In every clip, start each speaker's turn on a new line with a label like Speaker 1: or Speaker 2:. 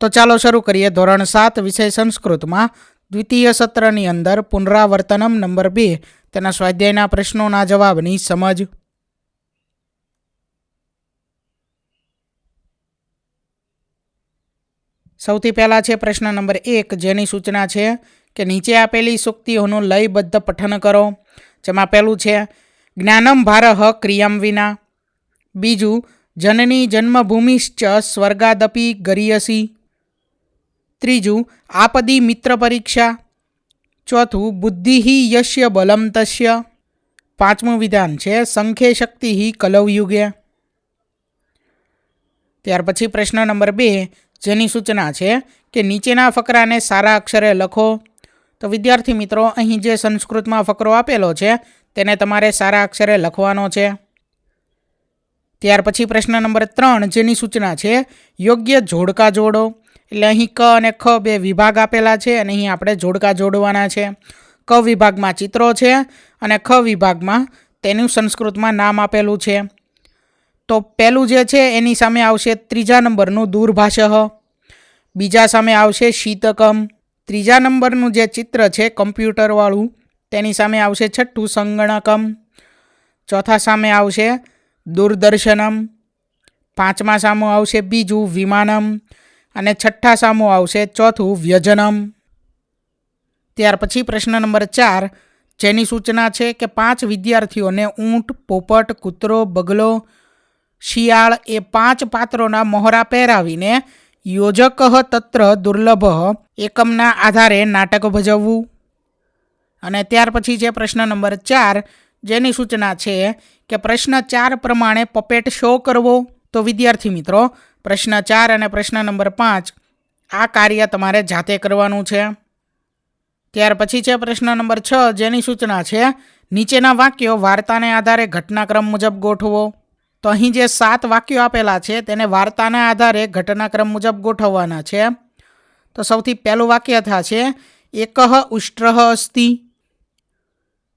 Speaker 1: તો ચાલો શરૂ કરીએ ધોરણ સાત વિષય સંસ્કૃતમાં. દ્વિતીય સત્રની અંદર પુનરાવર્તનમ નંબર બે. તેના સ્વાધ્યાયના પ્રશ્નોના જવાબની સમજ. સૌથી પહેલાં છે પ્રશ્ન નંબર એક, જેની સૂચના છે કે નીચે આપેલી સૂક્તિઓનું લયબદ્ધ પઠન કરો. જેમાં પહેલું છે, જ્ઞાનમ ભારહ ક્રિયમ વિના. બીજું, જનની જન્મભૂમિશ્ચ સ્વર્ગાદપી ગરીયસી. ત્રીજું, આપદી મિત્ર પરીક્ષા. ચોથું બુદ્ધિ યશ્ય બલમ તસ્ય. પાંચમું વિધાન છે, સંખે શક્તિ હિ કલવયુગે. ત્યાર પછી પ્રશ્ન નંબર બે, જેની સૂચના છે કે નીચેના ફકરાને સારા અક્ષરે લખો. તો વિદ્યાર્થી મિત્રો, અહીં જે સંસ્કૃતમાં ફકરો આપેલો છે, તેને તમારે સારા અક્ષરે લખવાનો છે. ત્યાર પછી પ્રશ્ન નંબર ત્રણ, જેની સૂચના છે, યોગ્ય જોડકા જોડો. એટલે અહીં ક અને ખ બે વિભાગ આપેલા છે અને અહીં આપણે જોડકા જોડવાના છે. ક વિભાગમાં ચિત્રો છે અને ખ વિભાગમાં તેનું સંસ્કૃતમાં નામ આપેલું છે. તો પહેલું જે છે એની સામે આવશે ત્રીજા નંબરનું દૂરભાષ બીજા સામે આવશે શીતકમ. ત્રીજા નંબરનું જે ચિત્ર છે કમ્પ્યુટરવાળું, તેની સામે આવશે છઠ્ઠું સંગણકમ. ચોથા સામે આવશે દૂરદર્શનમ. પાંચમા સામું આવશે બીજું વિમાનમ. અને છઠ્ઠા સામું આવશે ચોથું વ્યજનમ. ત્યાર પછી પ્રશ્ન નંબર ચાર, જેની સૂચના છે કે પાંચ વિદ્યાર્થીઓને ઊંટ, પોપટ, કૂતરો, બગલો, શિયાળ એ પાંચ પાત્રોના મોહરા પહેરાવીને યોજક તત્ર દુર્લભ એકમના આધારે નાટક ભજવવું. અને ત્યાર પછી છે પ્રશ્ન નંબર ચાર, જેની સૂચના છે કે પ્રશ્ન ચાર પ્રમાણે પપેટ શો કરવો. તો વિદ્યાર્થી મિત્રો પ્રશ્ન ચાર અને પ્રશ્ન નંબર પાંચ. આ કાર્ય તમારે જાતે કરવાનું છે. ત્યાર પછી છે પ્રશ્ન નંબર છ, જેની સૂચના છે, નીચેના વાક્યો વાર્તાને આધારે ઘટનાક્રમ મુજબ ગોઠવો. તો અહીં જે સાત વાક્યો આપેલા છે, તેને વાર્તાના આધારે ઘટનાક્રમ મુજબ ગોઠવવાના છે. તો સૌથી પહેલું વાક્ય થશે એકહ ઉષ્ટ્ર અસ્તિ.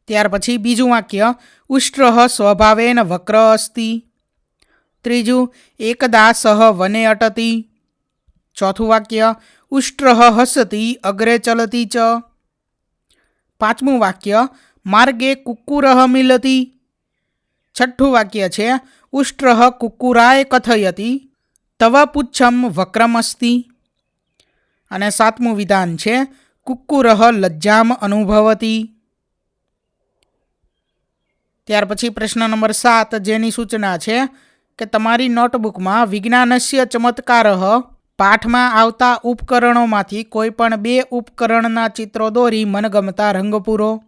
Speaker 1: ત્યાર પછી બીજું વાક્ય, ઉષ્ટ્ર સ્વભાવેન વક્ર અસ્તિ. ત્રીજું, એકદા સહ વને અટતી. ચોથું વાક્ય ઉષ્ટ્ર હસતી, અગ્રે ચલતી ચ. પાંચમું વાક્ય, માર્ગે કુક્કુરહ મિલતી. છઠ્ઠું વાક્ય છે ઉષ્ટ્ર કુક્કુરાય કથયતી. તવ પુચ્છમ વક્રમસ્તિ. અને સાતમું વિધાન છે, કુક્કુરહ લજ્જામ અનુભવતી. ત્યાર પછી પ્રશ્ન નંબર સાત, જેની સૂચના છે કે તમારી નોટબુકમાં વિજ્ઞાનસ્ય ચમત્કાર પાઠમાં આવતા ઉપકરણોમાંથી કોઈ પણ બે ઉપકરણના ચિત્રો દોરી મનગમતા રંગ પૂરો.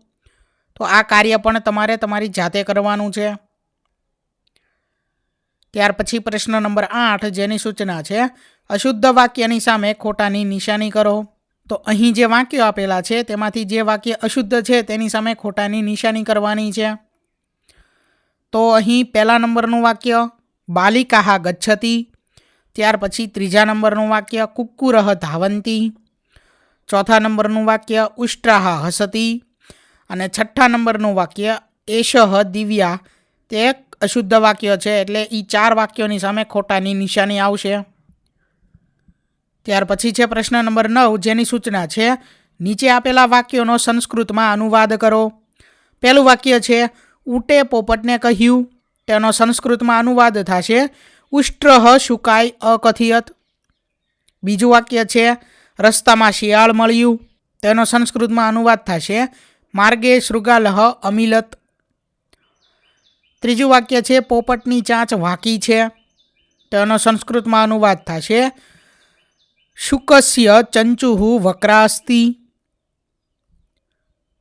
Speaker 1: તો આ કાર્ય પણ તમારે તમારી જાતે કરવાનું છે. ત્યાર પછી પ્રશ્ન નંબર આઠ જેની સૂચના છે, અશુદ્ધ વાક્યની સામે ખોટાની નિશાની કરો. તો અહીં જે વાક્યો આપેલા છે, તેમાંથી જે વાક્ય અશુદ્ધ છે, તેની સામે ખોટાની નિશાની કરવાની છે. તો અહીં પહેલા નંબરનું વાક્ય બાલિકાહા ગચ્છતી, ત્યાર પછી ત્રીજા નંબરનું વાક્ય કુક્કુરહ ધાવંતી, ચોથા નંબરનું વાક્ય ઉષ્ટ્રાહ હસતી અને છઠ્ઠા નંબરનું વાક્ય એશહ દિવ્યા. તે એક અશુદ્ધ વાક્ય છે એટલે એ ચાર વાક્યોની સામે ખોટાની નિશાની આવશે. ત્યાર પછી છે પ્રશ્ન નંબર નવ, જેની સૂચના છે, નીચે આપેલા વાક્યોનો સંસ્કૃતમાં અનુવાદ કરો. પહેલું વાક્ય છે, ઉટે પોપટને કહ્યું. તેનો સંસ્કૃતમાં અનુવાદ થશે. ઉષ્ટ્રહ શુકાય અકથિયત. બીજું વાક્ય છે, રસ્તામાં શિયાળ મળ્યું. તેનો સંસ્કૃતમાં અનુવાદ થશે, માર્ગે શૃગાલહ અમિલત. ત્રીજું વાક્ય છે, પોપટની ચાંચ વાંકી છે. તેનો સંસ્કૃતમાં અનુવાદ થશે, શુકસ્ય ચંચુહુ વક્રાસ્તિ.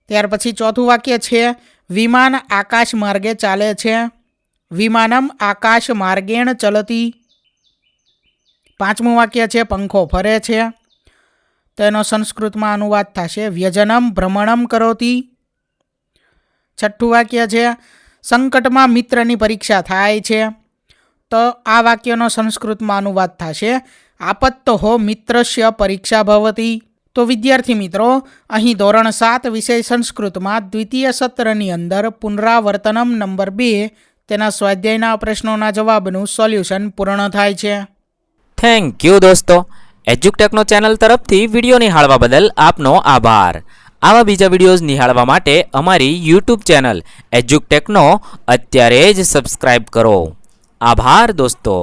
Speaker 1: ત્યાર પછી ચોથું વાક્ય છે, વિમાન આકાશ માર્ગે ચાલે છે. વિમાનમ આકાશ માર્ગેણ ચલતી. પાંચમું વાક્ય છે, પંખો ફરે છે. તેનો સંસ્કૃતમાં અનુવાદ થશે, વ્યજનમ ભ્રમણમ કરોતી. છઠ્ઠું વાક્ય છે, સંકટમાં મિત્રની પરીક્ષા થાય છે. તો આ વાક્યનો સંસ્કૃતમાં અનુવાદ થશે, આપત્ત હો મિત્રસ્ય પરીક્ષા ભવતી. તો વિદ્યાર્થી મિત્રો, અહીં ધોરણ સાત વિષય સંસ્કૃતમાં દ્વિતીય સત્રની અંદર પુનરાવર્તનમ નંબર બે તેના સ્વાધ્યાયના પ્રશ્નોના જવાબનું સોલ્યુશન પૂર્ણ થાય છે.
Speaker 2: થેન્ક યુ દોસ્તો. એજ્યુકટેકનો ચેનલ તરફથી વીડિયો નિહાળવા બદલ આપનો આભાર. આવા બીજા વિડીયોઝ નિહાળવા માટે અમારી યુટ્યુબ ચેનલ એજ્યુકટેકનો અત્યારે જ સબસ્ક્રાઇબ કરો. આભાર, દોસ્તો.